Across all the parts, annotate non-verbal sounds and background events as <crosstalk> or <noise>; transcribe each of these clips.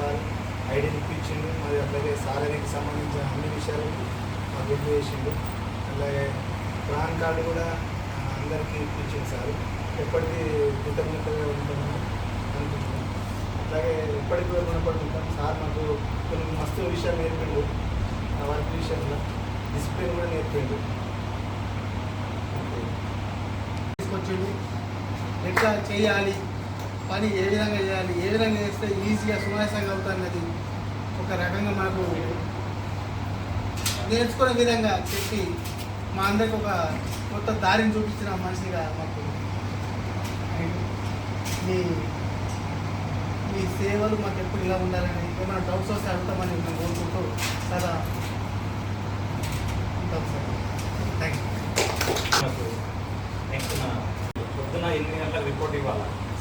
Sir ID ఇప్పించిండు మరి అట్లాగే సాలరీకి సంబంధించిన అన్ని విషయాలు మాకు గుర్తు చేసిండు అలాగే పాన్ కార్డు కూడా అందరికీ ఇప్పించింది సార్. ఎప్పటికీ కృతజ్ఞతగా ఉంటామని అనుకుంటున్నాం. అట్లాగే ఎప్పటికి కూడా గుణపడుతుంటాం. సార్ మాకు కొన్ని మస్తు విషయాలు నేర్పిండు. వర్క్ విషయంలో డిసిప్లిన్ కూడా నేర్పిండు. ఓకే. తీసుకొచ్చిండు. ఎట్లా చేయాలి? పని ఏ విధంగా చేయాలి ఏ విధంగా చేస్తే ఈజీగా సునాయాసంగా అవుతున్నది ఒక రకంగా మాకు నేర్చుకునే విధంగా చెప్పి మా అందరికి ఒక కొత్త దారిని చూపించిన మనిషిగా మాకు మీ మీ సేవలు మాకు ఎప్పుడు ఇలా ఉండాలని ఏమైనా డౌట్స్ వస్తే అడుగుతామని మేము కోరుకుంటూ సదా ఉంటాం సార్. థ్యాంక్ యూ మనకు నెక్స్ట్ మన పొద్దున ఎనిమిది గంటలకు రిపోర్ట్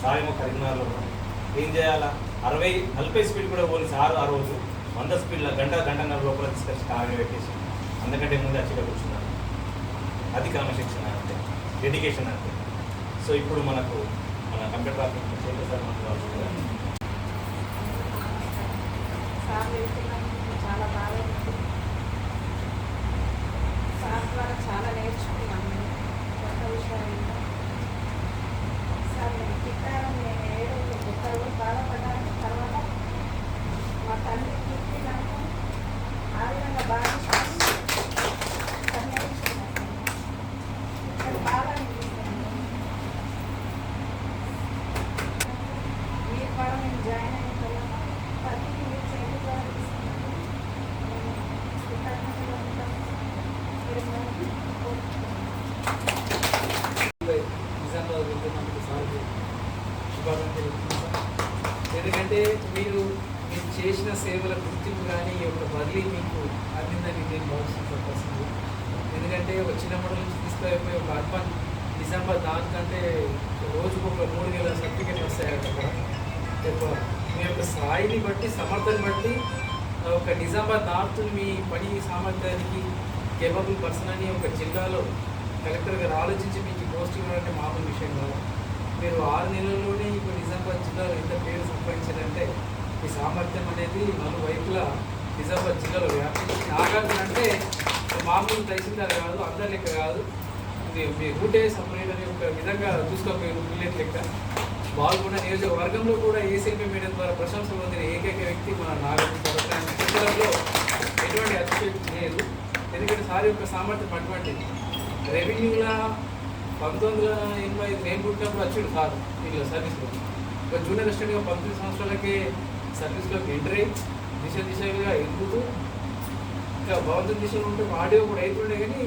సాయము కరీంనగర్లో ఏం చేయాలా? అరవై నలభై స్పీడ్ కూడా పోలీసు సార్ ఆ రోజు వంద స్పీడ్లో గంట గంటన్నర లోపల తీసుకొచ్చి కారణం పెట్టేసి అందుకంటే ముందు అచ్చిగా కూర్చున్నారు. అది క్రమశిక్షణ అంటే డెడికేషన్ అంటే. సో ఇప్పుడు మనకు మన కంప్యూటర్ ఆఫీస్ సార్ మనకు చాలా బాగా సార్ ద్వారా చాలా కొత్త విషయాలు ఎన్నో. సార్ నేను తిట్టాను నేను ఏడు ఒక్కరు బాధపడ్డాను. తర్వాత మా తండ్రి చూసి నాకు ఆ విధంగా బాగా సన్యాసించుకున్నాను ఇక్కడ బాగా అనిపిస్తుంది మీరు కూడా మేము జాయిన్ అయిన తర్వాత ప్రతిదీ మీరు చేతి ద్వారా తీసుకున్నాను మేము కృతజ్ఞతగా ఉంటాము మీరు మనకి కోరుకుంటున్నాను నిజామాబాద్ వెళ్తున్నందుకు సార్కి శుభాకాంక్షలు తెలుపుతున్నాను ఎందుకంటే మీరు మీరు చేసిన సేవల గుర్తింపు కానీ ఈ యొక్క బదిలీ మీకు అందిందని నేను భావిస్తున్నాను ఎందుకంటే ఒక మోడల్ నుంచి తీసుకుపోయి ఒక అర్బన్ నిజామాబాద్ దానికంటే రోజుకు ఒక మూడు వేల సర్టిఫికేట్ వస్తాయి మీ యొక్క స్థాయిని బట్టి సమర్థని బట్టి ఒక నిజామాబాద్ నార్త్ మీ పని సామర్థ్యానికి కేపబుల్ పర్సన్ అని ఒక జిల్లాలో కలెక్టర్ గారు ఆలోచించి మీకు పోస్ట్ ఇవ్వాలంటే మామూలు విషయం కాదు. మీరు ఆరు నెలల్లోనే ఇప్పుడు నిజామాబాద్ జిల్లాలో ఎంత పేరు సంపాదించారంటే ఈ సామర్థ్యం అనేది నలువైపులా నిజామాబాద్ జిల్లాలో వ్యాపించింది నాగార్జున అంటే మామూలు తహసీల్దార్ కాదు అందరి లెక్క కాదు. మీ మీ రూటే సపరేట్ అనే ఒక విధంగా చూసుకోకపోయారు విలేజ్ లెక్క. బాల్గొండ నియోజకవర్గంలో కూడా ఏసీపీ మీడియం ద్వారా ప్రశంసలు పొందిన ఏకైక వ్యక్తి మన నాగార్జున ఎటువంటి అతిశక్తి లేదు. ఎందుకంటే సారి యొక్క సామర్థ్యం అటువంటిది. రెవెన్యూలా పంతొమ్మిది వందల ఎనభై నేను పుట్టినప్పుడు వచ్చాడు సార్ వీళ్ళు సర్వీస్లో ఒక జూనియర్ అసిస్టెంట్గా పంతొమ్మిది సంవత్సరాలకే సర్వీస్లోకి ఎంటర్ అయ్యి దిశ దిశగా ఎదుగుతూ ఇంకా భగవంతుని దిశలో ఉంటే ఆడియో కూడా అవుతుండే కానీ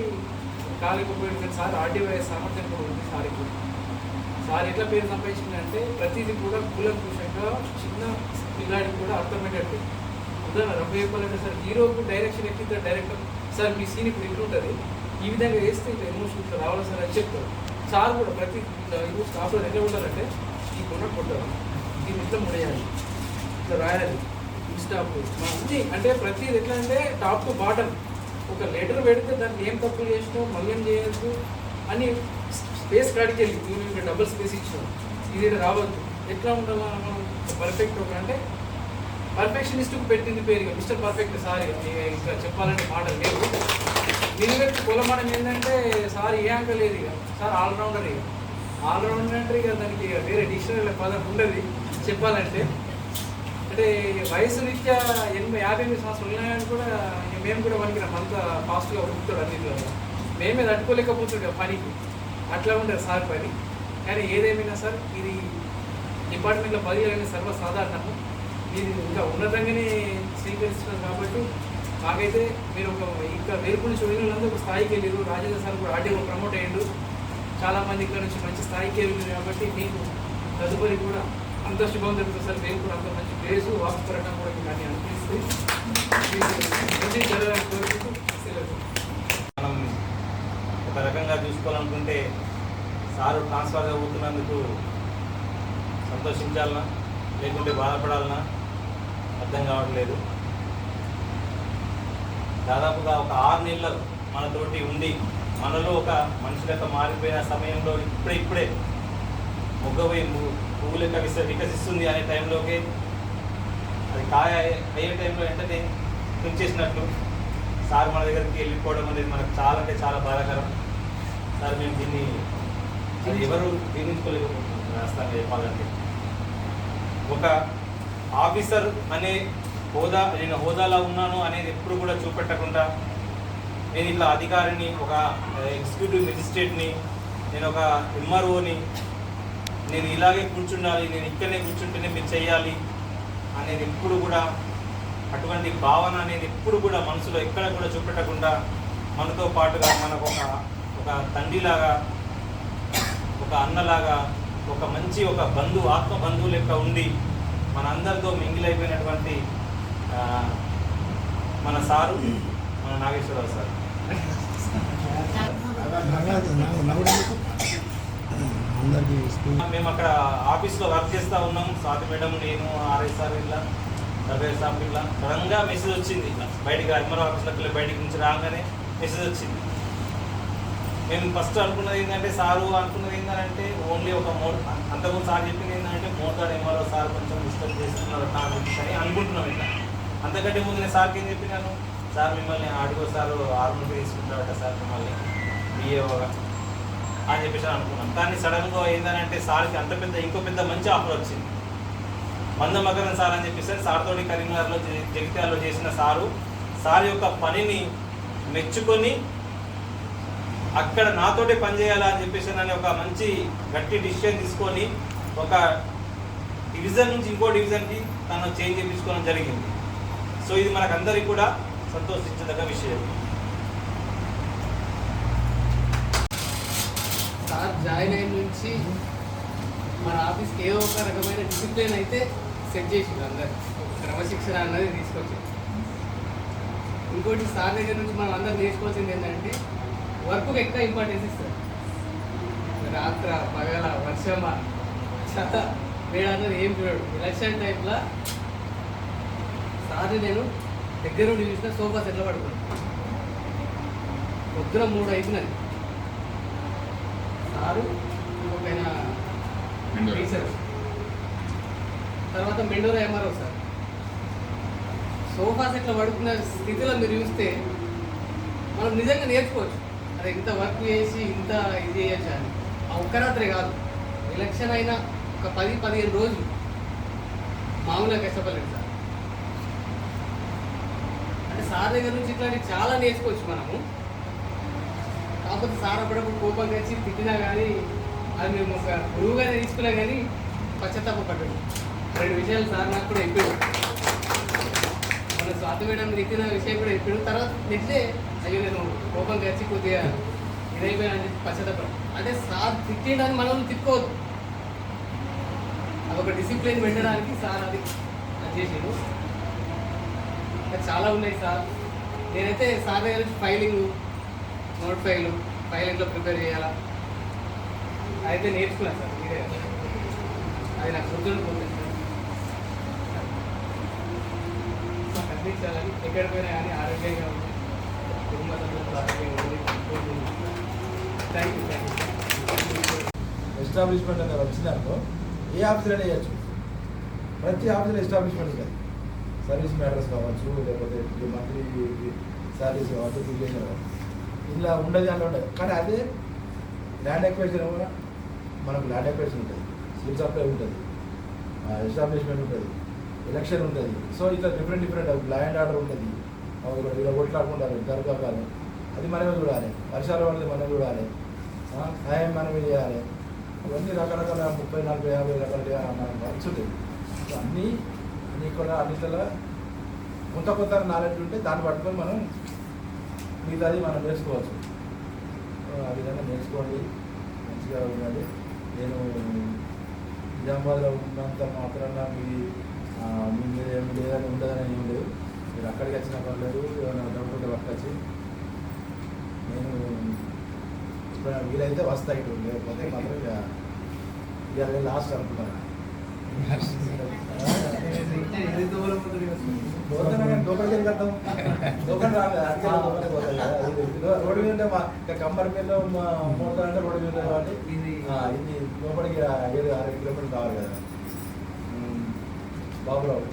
కాలేకపోయింది కానీ సార్ ఆడియో అయ్యే సామర్థ్యం కూడా ఉంది సార్కి సార్ ఎట్లా పేరు సంపాదించిందంటే ప్రతిదీ కూడా కూలంకుషంగా చిన్న పిల్లాడికి కూడా అర్థమయ్యేటట్టు. ఉదాహరణ రఫ్ చెప్పాలంటే సార్ హీరోకు డైరెక్షన్ ఎక్కితే డైరెక్టర్ సార్ మీ సీన్ ఇప్పుడు ఇట్లా ఉంటుంది ఈ విధంగా వేస్తే ఇట్లా ఎమోషన్ ఇట్లా రావాలి సార్ అని చెప్తారు. సార్ కూడా ప్రతి ఇప్పుడు స్టాఫ్లో ఎట్లా ఉండాలంటే ఈ కొండ కొట్టాలి దీని ఇట్లా ముడేయాలి ఇట్లా రాయాలి స్టాప్ అన్ని అంటే ప్రతిది ఎట్లా అంటే టాప్ టు బాటమ్. ఒక లెటర్ పెడితే దాన్ని ఏం తప్పులు చేసినావు మళ్ళీ ఏం చేయొద్దు అని స్పేస్ కాడికి వెళ్ళి నువ్వు ఇక్కడ డబుల్ స్పేస్ ఇచ్చినావు ఇది రావద్దు. ఎట్లా ఉండాలా మనం? పర్ఫెక్ట్ ఒక అంటే పర్ఫెక్షనిస్ట్కి పెట్టింది పేరు ఇక మిస్టర్ పర్ఫెక్ట్ సారీ ఇంకా చెప్పాలంటే మాటలు లేవు నిలువెత్తు కులమానం ఏంటంటే సార్ ఏ అంక లేదు ఇక. సార్ ఆల్రౌండర్ ఇక. ఆల్రౌండర్ అంటే ఇక దానికి ఇక వేరే డిక్షనరీ పదం ఉండదు చెప్పాలంటే. అంటే వయసు రీత్యా ఎనభై యాభై ఎనిమిది సంవత్సరాలు ఉన్నాయని కూడా ఇక మేము కూడా మనకి అంత ఫాస్ట్గా ఉంటాడు అన్నింటిలో. మేమే తట్టుకోలేకపోతుండే పనికి. అట్లా ఉండదు సార్ పని. కానీ ఏదేమైనా సార్ ఇది డిపార్ట్మెంట్లో పది అనేది సర్వసాధారణము. ఇది ఇంకా ఉన్నతంగానే స్వీకరిస్తున్నారు కాబట్టి మాకైతే మీరు ఒక ఇంకా వేరుపు నుంచి ఒక స్థాయికి వెళ్ళారు. రాజేంద్ర సార్ కూడా ఆర్టీఓ ప్రమోట్ అయ్యిండు. చాలామంది ఇక్కడ నుంచి మంచి స్థాయికి వెళ్ళారు కాబట్టి మీకు తదుపరి కూడా అంత శుభం జరుగుతుంది సార్. మీరు కూడా అంత మంచి ప్లేసు వాస్తుపరంగా కూడా మీకు అన్ని అనిపిస్తుంది మంచి జరగాలని కోరుకుంటూ మనం ఒక రకంగా చూసుకోవాలనుకుంటే సారు ట్రాన్స్ఫర్ అవుతున్నందుకు సంతోషించాలనా? లేకుంటే బాధపడాలనా? అర్థం కావట్లేదు. దాదాపుగా ఒక ఆరు నెలలు మనతోటి ఉండి మనలో ఒక మనిషి లెక్క మారిపోయిన సమయంలో ఇప్పుడే ఇప్పుడే మొగ్గపోయి పువ్వులు లెక్క వికసిస్తుంది అనే టైంలోకి అది కాయ అయ్యే టైంలో వెంటనే తుంచేసినట్లు సార్ మన దగ్గరికి వెళ్ళిపోవడం అనేది మనకు చాలా అంటే చాలా బాధాకరం. సార్ మేము దీన్ని అది ఎవరు జీర్ణించుకోలేకపోతున్నాం రాష్ట్రాన్ని చెప్పాలంటే. ఒక ఆఫీసర్ అనే హోదా నేను హోదాలో ఉన్నాను అనేది ఎప్పుడు కూడా చూపెట్టకుండా నేను ఇట్లా అధికారిని ఒక ఎగ్జిక్యూటివ్ మెజిస్ట్రేట్ని నేను ఒక ఎంఆర్ఓని నేను ఇలాగే కూర్చుండాలి నేను ఇక్కడనే కూర్చుంటేనే మీరు చేయాలి అనేది ఎప్పుడు కూడా అటువంటి భావన అనేది ఎప్పుడు కూడా మనసులో ఎక్కడ కూడా చూపెట్టకుండా మనతో పాటుగా మనకు ఒక ఒక తండ్రిలాగా ఒక అన్నలాగా ఒక మంచి ఒక బంధువు ఆత్మ బంధువు లెక్క ఉండి మన అందరితో మింగిల్ అయిపోయినటువంటి మన సారు మన నాగేశ్వరరావు సార్. మేము అక్కడ ఆఫీస్లో వర్క్ చేస్తూ ఉన్నాం. స్వాతి మేడం నేను ఆర్ఎస్ఆర్ ఇలా సర్వే సార్ ఇట్లా సడన్గా మెసేజ్ వచ్చింది. బయటికి ఎంఆర్ఓ ఆఫీస్లోకి వెళ్ళి బయటికి నుంచి రాగానే మెసేజ్ వచ్చింది. మేము ఫస్ట్ అనుకున్నది ఏంటంటే సారు అనుకున్నది ఏంటంటే ఓన్లీ ఒక మో అంతకుముందు సార్ చెప్పింది ఏంటంటే మోటార్ ఎంఆర్ఓ సార్ కొంచెం డిస్టర్బ్ చేస్తున్నారు నా అని అనుకుంటున్నాం ఇట్లా. అంతకంటే ముందు నేను సార్కి ఏం చెప్పినాను? సార్ మిమ్మల్ని ఆడిగో సార్ ఆర్మీకి తీసుకుంటాడట సార్ మిమ్మల్ని బిఏఓగా అని చెప్పేసి అనుకున్నాను కానీ సడన్గా ఏంటంటే సార్కి అంత పెద్ద ఇంకో పెద్ద మంచి ఆఫర్ వచ్చింది. మంద మకరన్ సార్ అని చెప్పేసి సార్ కరీంనగర్లో జగిత్యాలలో చేసిన సారు సార్ యొక్క పనిని మెచ్చుకొని అక్కడ నాతోటి పనిచేయాలా అని చెప్పేసి అని ఒక మంచి గట్టి డిసిషన్ తీసుకొని ఒక డివిజన్ నుంచి ఇంకో డివిజన్కి తను చేంజ్ చేయించుకోవడం జరిగింది. సో ఇది మనకందరికీ కూడా సంతోషించదగ్గ విషయం. సార్ జాయిన్ అయిన నుంచి మన ఆఫీస్కి ఏదో ఒక రకమైన డిసిప్లిన్ అయితే సెట్ చేసింది అందరు. క్రమశిక్షణ అన్నది తీసుకొచ్చింది. ఇంకోటి సార్ దగ్గర నుంచి మనం అందరం నేర్చుకోవాల్సింది ఏంటంటే వర్క్కి ఎక్కువ ఇంపార్టెన్స్ ఇస్తారు. రాత్ర పగల వర్షమా చత వేడ అన్నది ఏం చూడడు ఎలక్షన్ టైంలో సార్ని నేను దగ్గర నుండి చూసిన సోఫా సెట్లో పడుకున్నాను పొద్దున మూడు అయిపోయినది సారు ఇంకొకైనా టీచర్. తర్వాత మెండోరా ఎంఆర్ఓ సార్. సోఫా సెట్లో పడుకున్న స్థితిలో మీరు చూస్తే మనం నిజంగా నేర్చుకోవచ్చు. అదే ఇంత వర్క్ చేసి ఇంత ఇది చేయొచ్చు అని ఆ ఒక్క రాత్రి కాదు. ఎలక్షన్ అయినా ఒక పది పదిహేను రోజులు మామూలుగా కష్టపడలేదు సార్. సార్ దగ్గర నుంచి ఇట్లాంటివి చాలా నేర్చుకోవచ్చు మనము. కాకపోతే సార్ అప్పుడప్పుడు కోపం తెచ్చి తిట్టినా కానీ అది మేము ఒక గురువుగానే తీసుకున్నా కానీ పశ్చాత్తాప పడ్డాడు రెండు విషయాలు సార్ నాకు కూడా చెప్పాడు మన స్వాతి మేడం తిట్టిన విషయం కూడా చెప్పాడు తర్వాత నెక్స్ట్ అయ్యో నేను కోపం తెచ్చి కొద్దిగా ఇదైపోయినా అని చెప్పి పశ్చాత్తాపడ్డాడు. అంటే సార్ తిట్టడానికి మనం తిట్టుకోవద్దు. అదొక డిసిప్లిన్ పెట్టడానికి సార్ అది అది చేసిండు. చాలా ఉన్నాయి సార్. నేనైతే సార్ దగ్గర నుంచి ఫైలింగ్ నోట్ ఫైల్ ఫైల్ ఎట్లా ప్రిపేర్ చేయాలా? అయితే నేర్చుకున్నాను సార్ మీరే. అది నాకు గుర్తుండిపోతుంది సార్. అందించాలని ఎక్కడ పోయినా కానీ ఆరోగ్యంగా ఉంది కుటుంబ సభ్యులతో ఆరోగ్యంగా ఉంది thank you thank you establishment అనేది వచ్చిందనుకో ఏ ఆఫీసులో చేయొచ్చు? ప్రతి ఆఫీసులో ఎస్టాబ్లిష్మెంట్ కదా సర్వీస్ మ్యాటర్స్ కావచ్చు లేకపోతే ఈ మంత్లీ శాలరీస్ కావచ్చు ఇరిగేషన్ కావచ్చు. ఇలా ఉండదు అని ఉండదు. కానీ అదే ల్యాండ్ ఎక్వేషన్ కూడా మనకు ల్యాండ్ ఎక్వేషన్ ఉంటుంది. సివిల్ సప్లై ఉంటుంది. ఎస్టాబ్లిష్మెంట్ ఉంటుంది. ఎలక్షన్ ఉంటుంది. సో ఇట్లా డిఫరెంట్ డిఫరెంట్ ల్యాండ్ ఆర్డర్ ఉంటుంది. ఇలా కొట్లాడుకుంటారు దర్గా అది మనమే చూడాలి. వర్షాలు పడితే మనం చూడాలి. సాయం మనమే చేయాలి. ఇవన్నీ రకరకాల ముప్పై నలభై యాభై రకాలుగా మనం వర్క్స్ అన్నీ అన్నీ కూడా అన్నిట్లలో కొంత కొంత నాలెడ్జ్ ఉంటే దాన్ని పట్టుకొని మనం మిగతాది మనం నేర్చుకోవచ్చు. ఆ విధంగా నేర్చుకోండి. మంచిగా ఉండాలి. నేను నిజామాబాద్లో ఉన్నంత మాత్రాన మీ మీ మీద ఏం లేదని ఉండదని ఏం లేదు. మీరు అక్కడికి వచ్చిన పర్లేదు ఏమైనా డౌట్ ఉంటే పట్టుకొచ్చి నేను ఇప్పుడు వీలైతే వస్తాయి ఇటు. లేకపోతే మాత్రం ఇక లాస్ట్ అనుకున్నాను <laughs> రోడ్డు మీద కమ్మరి మీద మోటార్ అంటే రోడ్డు మీద కాబట్టి ఇది లోపలికి ఏడు ఆరు కిలోమీటర్లు కావాలి కదా. బాబురావు.